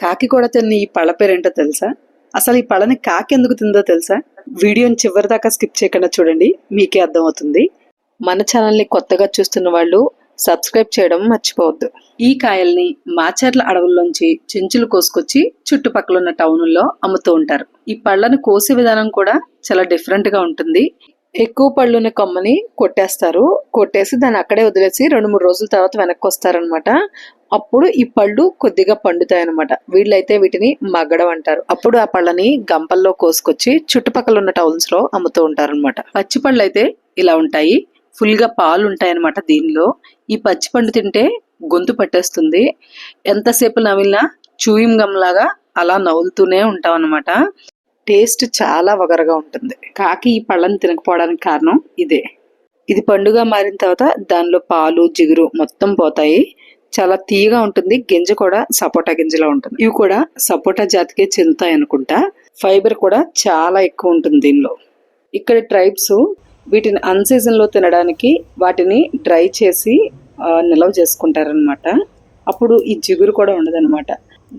కాకి కూడా తిన్న ఈ పళ్ళ పేరేంటో తెలుసా? అసలు ఈ పళ్ళని కాకి ఎందుకు తిందో తెలుసా? వీడియోని చివరి దాకా స్కిప్ చేయకుండా చూడండి మీకే అర్థమవుతుంది. మన ఛానల్ని కొత్తగా చూస్తున్న వాళ్ళు సబ్స్క్రైబ్ చేయడం మర్చిపోవద్దు. ఈ కాయల్ని మాచర్ల అడవుల్లోంచి చెంచులు కోసుకొచ్చి చుట్టుపక్కల ఉన్న టౌనుల్లో అమ్ముతూ ఉంటారు. ఈ పళ్ళను కోసే విధానం కూడా చాలా డిఫరెంట్గా ఉంటుంది. ఎక్కువ పళ్ళున్న కొమ్మని కొట్టేస్తారు. కొట్టేసి దాన్ని అక్కడే వదిలేసి రెండు మూడు రోజుల తర్వాత వెనక్కి వస్తారనమాట అప్పుడు ఈ పళ్ళు కొద్దిగా పండుతాయి అనమాట వీళ్ళైతే వీటిని మగ్గడం అంటారు. అప్పుడు ఆ పళ్ళని గంపల్లో కోసుకొచ్చి చుట్టుపక్కల ఉన్న టౌన్స్లో అమ్ముతూ ఉంటారు అనమాట పచ్చి పళ్ళు అయితే ఇలా ఉంటాయి. ఫుల్గా పాలు ఉంటాయి అనమాట దీనిలో. ఈ పచ్చి పండు తింటే గొంతు పట్టేస్తుంది. ఎంతసేపు నమిలినా చూయింగ్ గమ్ లాగా అలా నవ్వులుతూనే ఉంటాం అనమాట టేస్ట్ చాలా వగరగా ఉంటుంది. కాకి ఈ పళ్ళని తినకపోవడానికి కారణం ఇదే. ఇది పండుగ మారిన తర్వాత దానిలో పాలు జిగురు మొత్తం పోతాయి. చాలా తీయగా ఉంటుంది గింజ కూడా సపోటా గింజలా ఉంటుంది. ఇవి కూడా సపోటా జాతికే చెందుతాయి అనుకుంటా. ఫైబర్ కూడా చాలా ఎక్కువ ఉంటుంది దీనిలో. ఇక్కడ ట్రైబ్స్ వీటిని అన్ సీజన్లో తినడానికి వాటిని డ్రై చేసి నిల్వ చేసుకుంటారనమాట అప్పుడు ఈ జిగురు కూడా ఉండదన్నమాట.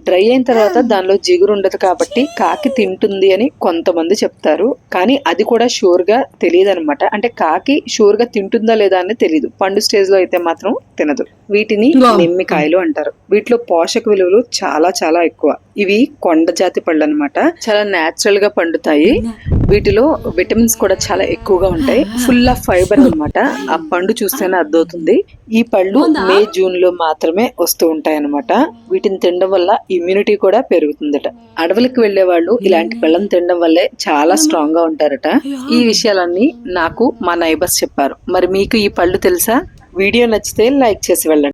డ్రై అయిన తర్వాత దానిలో జిగురు ఉండదు కాబట్టి కాకి తింటుంది అని కొంతమంది చెప్తారు. కానీ అది కూడా షూర్గా తెలియదు అనమాట అంటే కాకి షూర్గా తింటుందా లేదా అని తెలియదు పండు స్టేజ్లో అయితే మాత్రం తినదు. వీటిని నిమ్మికాయలు అంటారు. వీటిలో పోషక విలువలు చాలా చాలా ఎక్కువ. ఇవి కొండ జాతి పళ్ళు అనమాట చాలా నేచురల్గా పండుతాయి. వీటిలో విటమిన్స్ కూడా చాలా ఎక్కువగా ఉంటాయి. ఫుల్ ఆఫ్ ఫైబర్ అన్నమాట. ఆ పండు చూస్తేనే అర్థమవుతుంది. ఈ పళ్ళు మే జూన్లో మాత్రమే వస్తూ ఉంటాయి అనమాట వీటిని తినడం వల్ల ఇమ్యూనిటీ కూడా పెరుగుతుందట. అడవులకు వెళ్ళే వాళ్ళు ఇలాంటి పళ్ళని తినడం వల్లే చాలా స్ట్రాంగ్గా ఉంటారట. ఈ విషయాలన్నీ నాకు మా నైబర్స్ చెప్పారు. మరి మీకు ఈ పళ్ళు తెలుసా? వీడియో నచ్చితే లైక్ చేసి వెళ్ళండి.